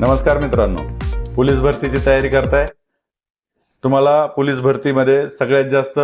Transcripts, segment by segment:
नमस्कार मित्रांनो. पोलीस भरतीची तयारी करताय? तुम्हाला पोलीस भरतीमध्ये सगळ्यात जास्त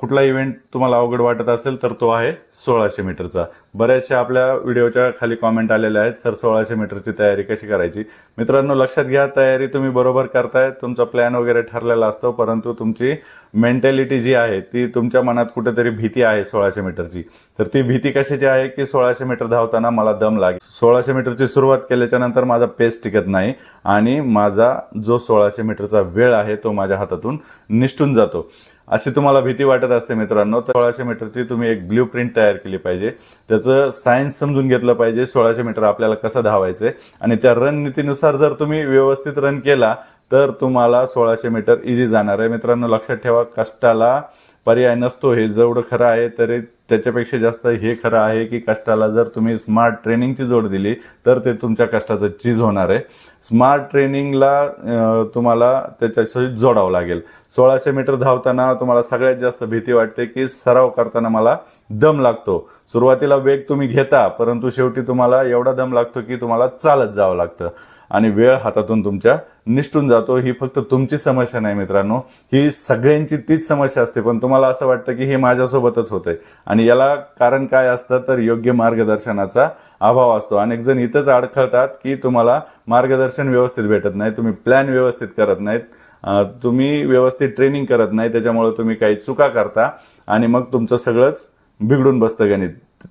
कुठला इव्हेंट तुम्हाला अवघड वाटत असेल तर तो आहे सोळाशे मीटरचा. बऱ्याचशा आपल्या व्हिडिओच्या खाली कॉमेंट आलेल्या आहेत सर सोळाशे मीटरची तयारी कशी करायची? मित्रांनो लक्षात घ्या तयारी तुम्ही बरोबर करताय. तुमचा प्लॅन वगैरे ठरलेला असतो परंतु तुमची मेंटॅलिटी जी आहे ती तुमच्या मनात कुठेतरी भीती आहे सोळाशे मीटरची. तर ती भीती कशाची आहे की सोळाशे मीटर धावताना मला दम लागेल? सोळाशे मीटरची सुरुवात केल्याच्यानंतर माझा पेस टिकत नाही आणि माझा जो सोळाशे मीटरचा वेळ आहे तो माझ्या हातातून निष्ठून जातो. अशी तुम्हाला भीती वाटत असते मित्रांनो तर सोळाशे मीटरची तुम्ही एक ब्ल्यू प्रिंट तयार केली पाहिजे. त्याचं सायन्स समजून घेतलं पाहिजे सोळाशे मीटर आपल्याला कसं धावायचं आणि त्या रणनीतीनुसार जर तुम्ही व्यवस्थित रन केला तर तुम्हाला सोळाशे मीटर इझी जाणार आहे. मित्रांनो लक्षात ठेवा कष्टाला पर्याय नसतो हे. जेवढं खरं आहे तरी त्याच्यापेक्षा जास्त हे खरं आहे की कष्टाला जर तुम्ही स्मार्ट ट्रेनिंगची जोड दिली तर ते तुमच्या कष्टाचं चीज होणार आहे. स्मार्ट ट्रेनिंगला तुम्हाला त्याच्याशी जोडावं लागेल. सोळाशे मीटर धावताना तुम्हाला सगळ्यात जास्त भीती वाटते की सराव करताना मला दम लागतो. सुरुवातीला वेग तुम्ही घेता परंतु शेवटी तुम्हाला एवढा दम लागतो की तुम्हाला चालत जावं लागतं. आणि वेळ हातातून तुमच्या निष्ठून जातो. ही फक्त तुमची समस्या नाही मित्रांनो. ही सगळ्यांची तीच समस्या असते. पण तुम्हाला असं वाटतं की हे माझ्यासोबतच होतंय. आणि आणि याला कारण काय असतं तर योग्य मार्गदर्शनाचा अभाव असतो. अनेक जण इथंच अडखळतात की तुम्हाला मार्गदर्शन व्यवस्थित भेटत नाही तुम्ही प्लॅन व्यवस्थित करत नाहीत तुम्ही व्यवस्थित ट्रेनिंग करत नाही त्याच्यामुळे तुम्ही काही चुका करता आणि मग तुमचं सगळंच बिघडून बसतं गणित.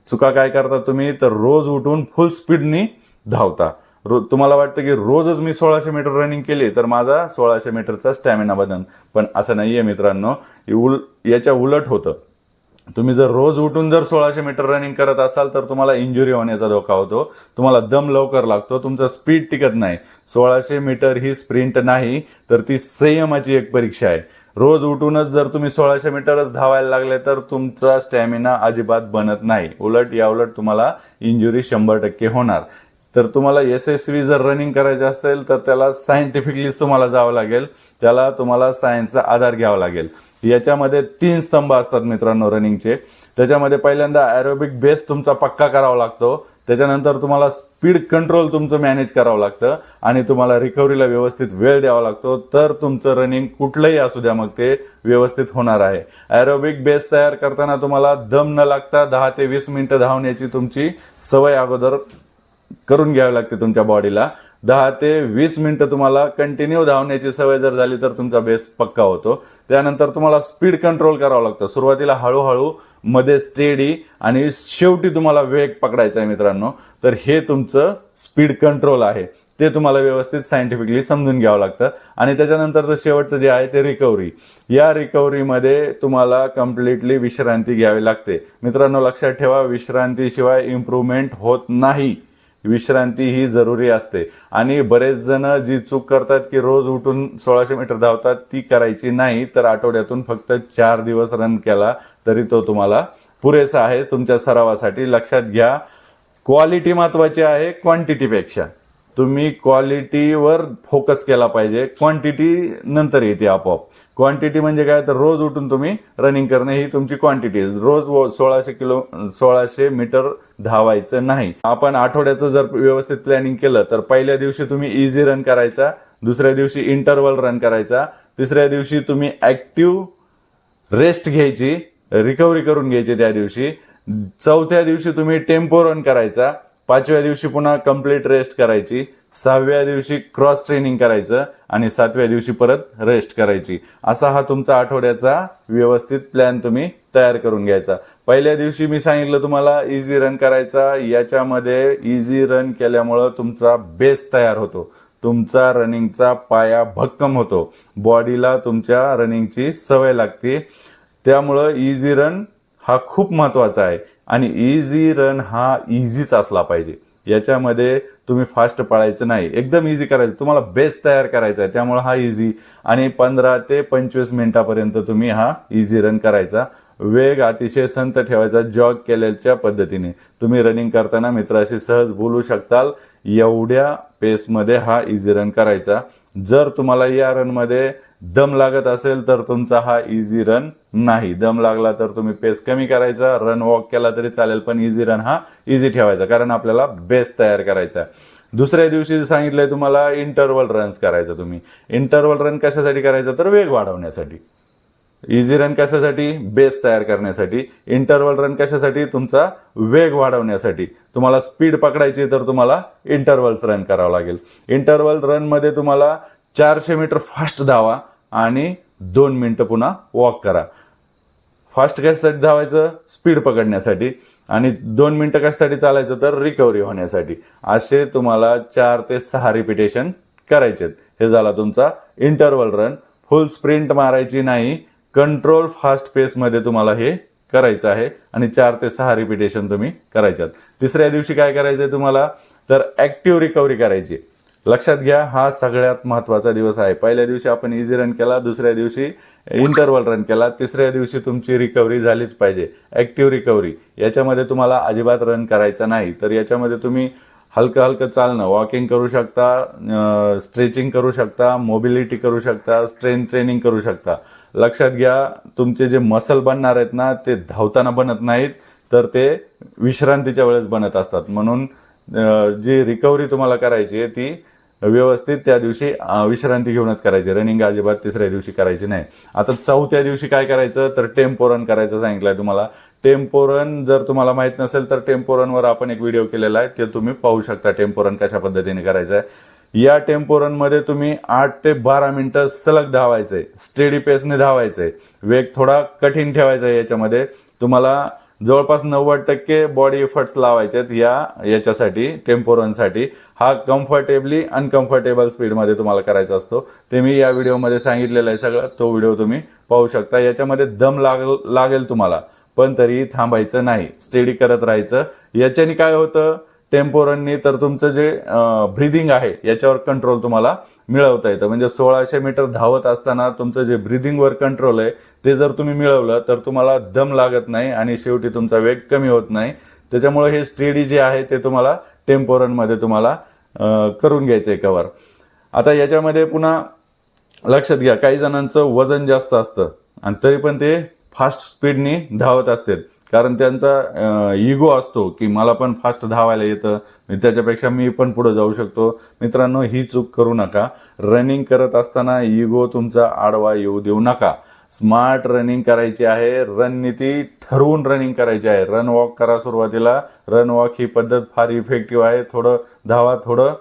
चुका काय करता तुम्ही? तर रोज उठून फुल स्पीडनी धावता. रो तुम्हाला वाटतं की रोजच मी सोळाशे मीटर रनिंग केली तर माझा सोळाशे मीटरचा स्टॅमिना बदन पण असं नाही आहे मित्रांनो उल याच्या उलट होतं. तुम्ही जर रोज उठून जर सोळाशे मीटर रनिंग करत असाल तर तुम्हाला इंजुरी होण्याचा धोका होतो. तुम्हाला दम लवकर लागतो. तुमचा स्पीड टिकत नाही. सोळाशे मीटर ही स्प्रिंट नाही तर ती संयमाची एक परीक्षा आहे. रोज उठूनच जर तुम्ही सोळाशे मीटरच धावायला लागले तर तुमचा स्टॅमिना अजिबात बनत नाही. उलट या उलट तुम्हाला इंजुरी शंभर टक्के होणार. तर तुम्हाला यशस्वी जर रनिंग करायचे असेल तर त्याला सायंटिफिकलीच तुम्हाला जावं लागेल. त्याला तुम्हाला सायन्सचा आधार घ्यावा लागेल. याच्यामध्ये तीन स्तंभ असतात मित्रांनो रनिंगचे त्याच्यामध्ये पहिल्यांदा ॲरोबिक बेस तुमचा पक्का करावा लागतो. त्याच्यानंतर तुम्हाला स्पीड कंट्रोल तुमचं मॅनेज करावं लागतं. आणि तुम्हाला रिकव्हरीला व्यवस्थित वेळ द्यावा लागतो. तर तुमचं रनिंग कुठलंही असू द्या मग ते व्यवस्थित होणार आहे. ॲरोबिक बेस तयार करताना तुम्हाला दम न लागता दहा ते वीस मिनिटं धावण्याची तुमची सवय अगोदर करून घ्यावी लागते तुमच्या बॉडीला. दहा ते वीस मिनटं तुम्हाला कंटिन्यू धावण्याची सवय जर झाली तर तुमचा बेस पक्का होतो. त्यानंतर तुम्हाला स्पीड कंट्रोल करावं लागतं. सुरुवातीला हळूहळू मध्ये स्टेडी आणि शेवटी तुम्हाला वेग पकडायचा आहे मित्रांनो. तर हे तुमचं स्पीड कंट्रोल आहे. ते तुम्हाला व्यवस्थित सायंटिफिकली समजून घ्यावं लागतं. आणि त्याच्यानंतरचं शेवटचं जे आहे ते रिकव्हरी या रिकव्हरीमध्ये तुम्हाला कम्प्लिटली विश्रांती घ्यावी लागते. मित्रांनो लक्षात ठेवा विश्रांतीशिवाय इम्प्रूव्हमेंट होत नाही. विश्रांती ही जरुरी असते. आणि बरेच जण जी चूक करतात की रोज उठून सोळाशे मीटर धावतात ती करायची नाही तर आठवड्यातून फक्त चार दिवस रन केला तरी तो तुम्हाला पुरेसा आहे. तुमच्या सरावासाठी लक्षात घ्या. क्वालिटी महत्वाची आहे क्वांटिटीपेक्षा. तुम्ही क्वालिटीवर फोकस केला पाहिजे. क्वांटिटी नंतर येते आपोआप. क्वांटिटी म्हणजे काय? तर रोज उठून तुम्ही रनिंग करणे ही तुमची क्वांटिटी रोज सोळाशे किलो सोळाशे मीटर धावायचं नाही. आपण आठवड्याचं जर व्यवस्थित प्लॅनिंग केलं तर पहिल्या दिवशी तुम्ही इझी रन करायचा दुसऱ्या दिवशी इंटरवल रन करायचा तिसऱ्या दिवशी तुम्ही ॲक्टिव्ह रेस्ट घ्यायची रिकव्हरी करून घ्यायची त्या दिवशी. चौथ्या दिवशी तुम्ही टेम्पो रन करायचा पाचव्या दिवशी पुन्हा कंप्लीट रेस्ट करायची सहाव्या दिवशी क्रॉस ट्रेनिंग करायचं आणि सातव्या दिवशी परत रेस्ट करायची. असा हा तुमचा आठवड्याचा व्यवस्थित प्लॅन तुम्ही तयार करून घ्यायचा. पहिल्या दिवशी मी सांगितलं तुम्हाला इझी रन करायचा. याच्यामध्ये इझी रन केल्यामुळं तुमचा बेस तयार होतो. तुमचा रनिंगचा पाया भक्कम होतो. बॉडीला तुमच्या रनिंगची सवय लागते. त्यामुळं इझी रन हा खूप महत्त्वाचा आहे. आणि इझी रन हा इझीच असला पाहिजे. याच्यामध्ये तुम्ही फास्ट पळायचं नाही. एकदम इझी करायचं. तुम्हाला बेस तयार करायचा आहे. त्यामुळे हा इझी आणि पंधरा ते पंचवीस मिनिटापर्यंत तुम्ही हा इझी रन करायचा. वेग अतिशय संत ठेवायचा. जॉग केल्याच्या पद्धतीने. तुम्ही रनिंग करताना मित्राशी सहज बोलू शकताल. एवढ्या पेसमध्ये हा इझी रन करायचा. जर तुम्हाला या रनमध्ये दम लागत असेल तर तुमचा हा इझी रन नाही. दम लागला तर तुम्ही पेस कमी करायचा रन वॉक केला तरी चालेल पण इझी रन हा इझी ठेवायचा कारण आपल्याला बेस तयार करायचा दुसऱ्या दिवशी सांगितलंय तुम्हाला इंटरवल रन्स करायचं तुम्ही. इंटरवल रन कशासाठी करायचं? तर वेग वाढवण्यासाठी. इझी रन कशासाठी? बेस तयार करण्यासाठी. इंटरवल रन कशासाठी? तुमचा वेग वाढवण्यासाठी. तुम्हाला स्पीड पकडायची तर तुम्हाला इंटरवल्स रन करावं लागेल. इंटरवल रनमध्ये तुम्हाला चारशे मीटर फास्ट धावा आणि दोन मिनटं पुन्हा वॉक करा. फास्ट कशासाठी धावायचं? स्पीड पकडण्यासाठी. आणि दोन मिनटं कशासाठी चालायचं? तर रिकव्हरी होण्यासाठी. असे तुम्हाला चार ते सहा रिपिटेशन करायचे हे झाला तुमचा इंटरवल रन फुल स्प्रिंट मारायची नाही. कंट्रोल फास्ट पेसमध्ये तुम्हाला हे करायचं आहे. आणि चार ते सहा रिपिटेशन तुम्ही करायच्यात. तिसऱ्या दिवशी काय करायचं आहे तुम्हाला? तर ॲक्टिव्ह रिकव्हरी करायची. लक्षात घ्या हा सगळ्यात महत्त्वाचा दिवस आहे. पहिल्या दिवशी आपण इझी रन केला दुसऱ्या दिवशी इंटरवल रन केला तिसऱ्या दिवशी तुमची रिकव्हरी झालीच पाहिजे. ॲक्टिव्ह रिकव्हरी याच्यामध्ये तुम्हाला अजिबात रन करायचा नाही. तर याच्यामध्ये तुम्ही हलकं हलकं चालणं वॉकिंग करू शकता स्ट्रेचिंग करू शकता मोबिलिटी करू शकता स्ट्रेन ट्रेनिंग करू शकता. लक्षात घ्या तुमचे जे मसल बनणार आहेत ना ते धावताना बनत नाहीत तर ते विश्रांतीच्या वेळेस बनत असतात. म्हणून जी रिकव्हरी तुम्हाला करायची आहे ती व्यवस्थित त्या दिवशी विश्रांती घेऊनच करायची. रनिंग अजिबात तिसऱ्या दिवशी करायची नाही. आता चौथ्या दिवशी काय करायचं? तर टेम्पो रन करायचं सांगितलंय तुम्हाला. टेम्पो रन जर तुम्हाला माहीत नसेल तर टेम्पो रनवर आपण एक व्हिडिओ केलेला आहे. ते तुम्ही पाहू शकता टेम्पो रन कशा पद्धतीने करायचं आहे या टेम्पो रनमध्ये तुम्ही आठ ते बारा मिनटं सलग धावायचंय. स्टेडी पेसने धावायचंय. वेग थोडा कठीण ठेवायचा आहे याच्यामध्ये. तुम्हाला जवळपास नव्वद टक्के बॉडी एफर्ट्स लावायचे आहेत या याच्यासाठी टेम्पोरनसाठी हा कम्फर्टेबली अनकम्फर्टेबल स्पीडमध्ये तुम्हाला करायचा असतो. ते मी या व्हिडिओमध्ये सांगितलेलं आहे सगळं. तो व्हिडिओ तुम्ही पाहू शकता. याच्यामध्ये दम लाग लागेल तुम्हाला. पण तरी थांबायचं नाही. स्टेडी करत राहायचं. याच्याने काय होतं? टेम्पो रननी तर तुमचं जे ब्रिदिंग आहे याच्यावर कंट्रोल तुम्हाला मिळवता येतं. म्हणजे सोळाशे मीटर धावत असताना तुमचं जे ब्रिदिंगवर कंट्रोल आहे ते जर तुम्ही मिळवलं तर तुम्हाला दम लागत नाही आणि शेवटी तुमचा वेग कमी होत नाही. त्याच्यामुळे हे स्टेडी जे आहे ते तुम्हाला टेम्पो रनमध्ये तुम्हाला करून घ्यायचं आहे कवर आता याच्यामध्ये पुन्हा लक्षात घ्या काही जणांचं वजन जास्त असतं आणि तरी पण ते फास्ट स्पीडनी धावत असतात. कारण त्यांचा इगो असतो की मला पण फास्ट धावायला येतं. त्याच्यापेक्षा मी पण पुढे जाऊ शकतो. मित्रांनो ही चूक करू नका. रनिंग करत असताना इगो तुमचा आडवा येऊ देऊ नका. स्मार्ट रनिंग करायची आहे. रणनीती ठरवून रनिंग करायची आहे. रन वॉक करा सुरुवातीला. रन वॉक ही पद्धत फार इफेक्टिव्ह आहे. थोडं धावा थोडं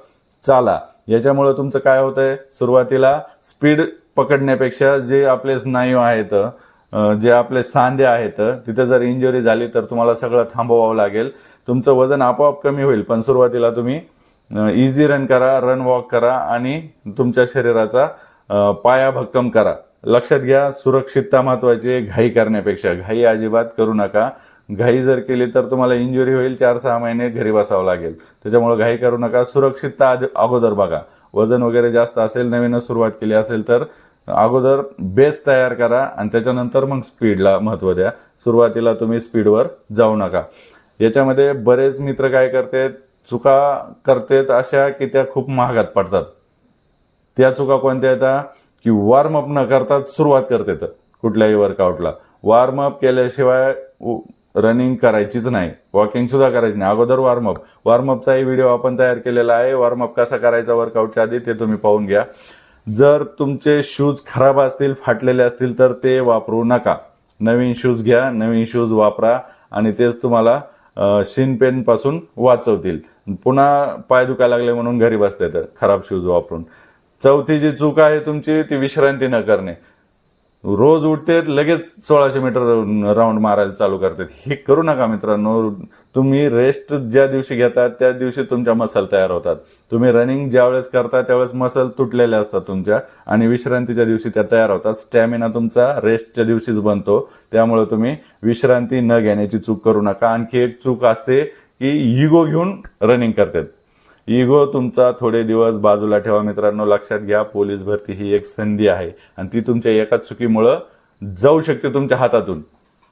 चाला. याच्यामुळे तुमचं काय होतंय? सुरुवातीला स्पीड पकडण्यापेक्षा जे आपले स्नायू आहेत जे आपले सांधे आहेत तिथे जर इंजुरी झाली तर तुम्हाला सगळं थांबवावं लागेल. तुमचं वजन आपोआप कमी होईल पण सुरुवातीला तुम्ही इझी रन करा रन वॉक करा आणि तुमच्या शरीराचा पाया भक्कम करा. लक्षात घ्या सुरक्षितता महत्वाची आहे घाई करण्यापेक्षा. घाई अजिबात करू नका. घाई जर केली तर तुम्हाला इंजुरी होईल चार सहा महिने घरी बसावं लागेल. त्याच्यामुळे घाई करू नका. सुरक्षितता अगोदर बघा. वजन वगैरे जास्त असेल नवीनच सुरुवात केली असेल तर अगोदर बेस तयार करा आणि त्याच्यानंतर मग स्पीडला महत्त्व द्या. सुरुवातीला तुम्ही स्पीडवर जाऊ नका. याच्यामध्ये बरेच मित्र काय करतात चुका करतात अशा की त्या खूप महागात पडतात. त्या चुका कोणत्या येतात की वॉर्मअप न करताच सुरुवात करतात कुठल्याही वर्कआउटला वॉर्मअप केल्याशिवाय रनिंग करायचीच नाही. वॉकिंग सुद्धा करायची नाही. अगोदर वॉर्मअप वॉर्मअपचाही व्हिडिओ आपण तयार केलेला आहे. वॉर्मअप कसा करायचा वर्कआउटच्या आधी ते तुम्ही पाहून घ्या. जर तुमचे शूज खराब असतील फाटलेले असतील तर ते वापरू नका. नवीन शूज घ्या नवीन शूज वापरा आणि तेच तुम्हाला शिन पेनपासून वाचवतील. पुन्हा पाय दुखायला लागले म्हणून घरी बसता येतं खराब शूज वापरून. चौथी जी चूक आहे तुमची ती विश्रांती न करणे. रोज उठते लगेच सोळाशे मीटर राऊंड मारायला चालू करतात. हे करू नका मित्रांनो. तुम्ही रेस्ट ज्या दिवशी घेतात त्या दिवशी तुमच्या मसल तयार होतात. तुम्ही रनिंग ज्यावेळेस करता त्यावेळेस मसल तुटलेल्या असतात तुमच्या आणि विश्रांतीच्या दिवशी त्या तयार होतात. स्टॅमिना तुमचा रेस्टच्या दिवशीच बनतो. त्यामुळे तुम्ही विश्रांती न घेण्याची चूक करू नका. आणखी एक चूक असते की इगो घेऊन रनिंग करतात. इगो तुमचा थोडे दिवस बाजूला ठेवा मित्रांनो. लक्षात घ्या पोलीस भरती ही एक संधी आहे. आणि ती तुमच्या एकाच चुकीमुळं जाऊ शकते तुमच्या हातातून.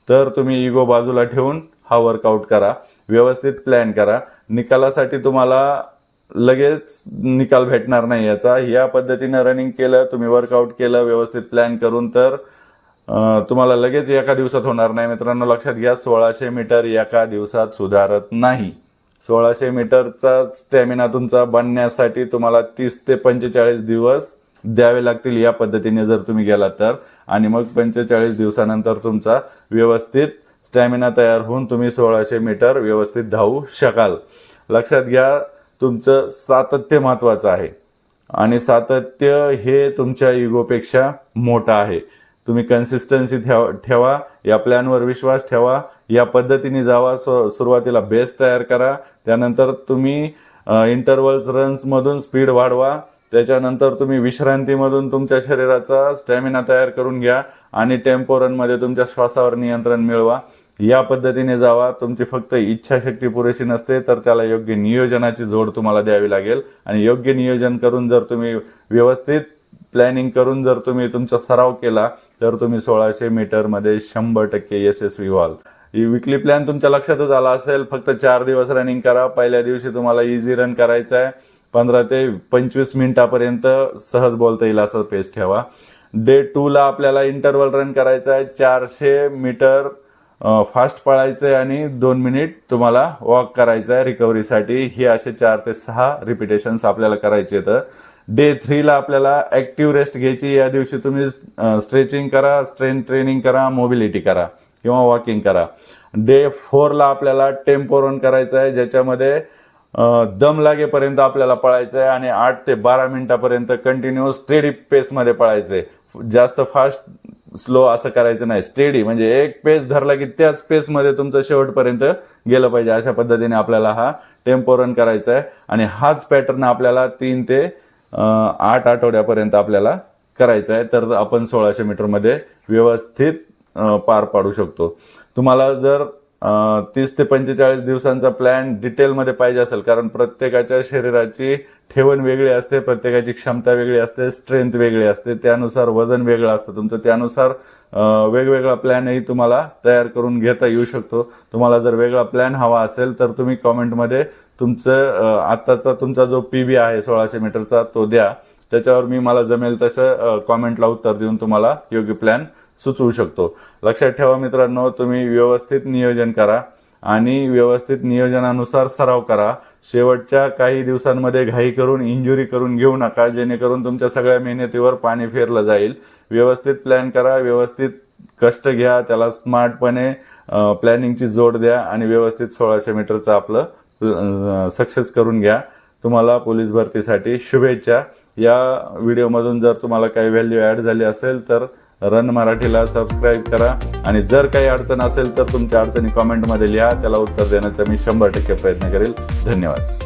तर तुम्ही इगो बाजूला ठेवून हा वर्कआउट करा. व्यवस्थित प्लॅन करा. निकालासाठी तुम्हाला लगेच निकाल भेटणार नाही याचा. या पद्धतीनं रनिंग केलं तुम्ही वर्कआउट केलं व्यवस्थित प्लॅन करून तर तुम्हाला लगेच एका दिवसात होणार नाही. मित्रांनो लक्षात घ्या सोळाशे मीटर एका दिवसात सुधारत नाही. सोळाशे मीटरचा स्टॅमिना तुमचा बनण्यासाठी तुम्हाला तीस ते पंचेचाळीस दिवस द्यावे लागतील या पद्धतीने जर तुम्ही गेलात तर. आणि मग पंचेचाळीस दिवसानंतर तुमचा व्यवस्थित स्टॅमिना तयार होऊन तुम्ही सोळाशे मीटर व्यवस्थित धावू शकाल. लक्षात घ्या तुमचं सातत्य महत्वाचं आहे. आणि सातत्य हे तुमच्या इगोपेक्षा मोठं आहे. तुम्ही कन्सिस्टन्सी ठेवा ठेवा या प्लॅनवर विश्वास ठेवा. या पद्धतीने जावा सु- सुरुवातीला बेस तयार करा त्यानंतर तुम्ही इंटरवल्स रन्समधून स्पीड वाढवा त्याच्यानंतर तुम्ही विश्रांतीमधून तुमच्या शरीराचा स्टॅमिना तयार करून घ्या आणि टेम्पो रनमध्ये तुमच्या श्वासावर नियंत्रण मिळवा. या पद्धतीने जावा तुमची फक्त इच्छाशक्ती पुरेशी नसते तर त्याला योग्य नियोजनाची जोड तुम्हाला द्यावी लागेल. आणि योग्य नियोजन करून जर तुम्ही व्यवस्थित प्लॅनिंग करून जर तुम्ही तुमचा सराव केला तर तुम्ही सोळाशे मीटरमध्ये शंभर टक्के यशस्वी व्हाल. विकली प्लॅन तुमच्या लक्षातच आला असेल फक्त चार दिवस रनिंग करा. पहिल्या दिवशी तुम्हाला इझी रन करायचं आहे पंधरा ते पंचवीस मिनिटापर्यंत सहज बोलता येईल असं पेस ठेवा. डे टूला आपल्याला इंटरवल रन करायचा आहे चारशे मीटर फास्ट पळायचं आहे आणि दोन मिनिट तुम्हाला वॉक करायचं आहे रिकव्हरीसाठी हे असे चार ते सहा रिपिटेशन्स आपल्याला करायचे आहेत. डे थ्रीला आपल्याला ऍक्टिव्ह रेस्ट घ्यायची. या दिवशी तुम्ही स्ट्रेचिंग करा स्ट्रेंथ ट्रेनिंग करा मोबिलिटी करा. किंवा वॉकिंग करा. डे फोरला आपल्याला टेम्पो रन करायचं आहे ज्याच्यामध्ये दम लागेपर्यंत आपल्याला पळायचं आहे आणि आठ ते बारा मिनिटापर्यंत कंटिन्यू स्टेडी पेसमध्ये पळायचं आहे जास्त फास्ट स्लो असं करायचं नाही. स्टेडी म्हणजे एक पेस धरला की त्याच पेसमध्ये तुमचं शेवटपर्यंत गेलं पाहिजे. अशा पद्धतीने आपल्याला हा टेम्पो रन करायचा आहे आणि हाच पॅटर्न आपल्याला तीन ते आठ आठवड्यापर्यंत आपल्याला करायचा आहे तर आपण सोळाशे मीटरमध्ये व्यवस्थित पार पाडू शकतो. तुम्हाला जर तीस ते पंचेचाळीस दिवसांचा प्लॅन डिटेलमध्ये पाहिजे असेल कारण प्रत्येकाच्या शरीराची ठेवण वेगळी असते प्रत्येकाची क्षमता वेगळी असते स्ट्रेंथ वेगळी असते त्यानुसार वजन वेगळं असतं तुमचं त्यानुसार वेगवेगळा प्लॅनही तुम्हाला तयार करून घेता येऊ शकतो. तुम्हाला जर वेगळा प्लॅन हवा असेल तर तुम्ही कॉमेंटमध्ये तुमचं आत्ताचा तुमचा जो पी बी आहे सोळाशे मीटरचा तो द्या. त्याच्यावर मी मला जमेल तसं कॉमेंटला उत्तर देऊन तुम्हाला योग्य प्लॅन सुचवू शकतो. लक्षात ठेवा मित्रांनो तुम्ही व्यवस्थित नियोजन करा आणि व्यवस्थित नियोजनानुसार सराव करा. शेवटच्या काही दिवसांमध्ये घाई करून इंजुरी करून घेऊ नका जेणेकरून तुमच्या सगळ्या मेहनतीवर पाणी फेरलं जाईल. व्यवस्थित प्लॅन करा व्यवस्थित कष्ट घ्या त्याला स्मार्टपणे प्लॅनिंगची जोड द्या आणि व्यवस्थित सोळाशे मीटरचं आपलं सक्सेस करून घ्या. तुम्हाला पोलीस भरतीसाठी शुभेच्छा. या व्हिडिओमधून जर तुम्हाला काही व्हॅल्यू ॲड झाली असेल तर रन मराठीला सबस्क्राईब करा. आणि जर काही अडचण असेल तर तुमच्या अडचणी कॉमेंटमध्ये लिहा. त्याला उत्तर देण्याचा मी शंभर टक्के प्रयत्न करेल. धन्यवाद.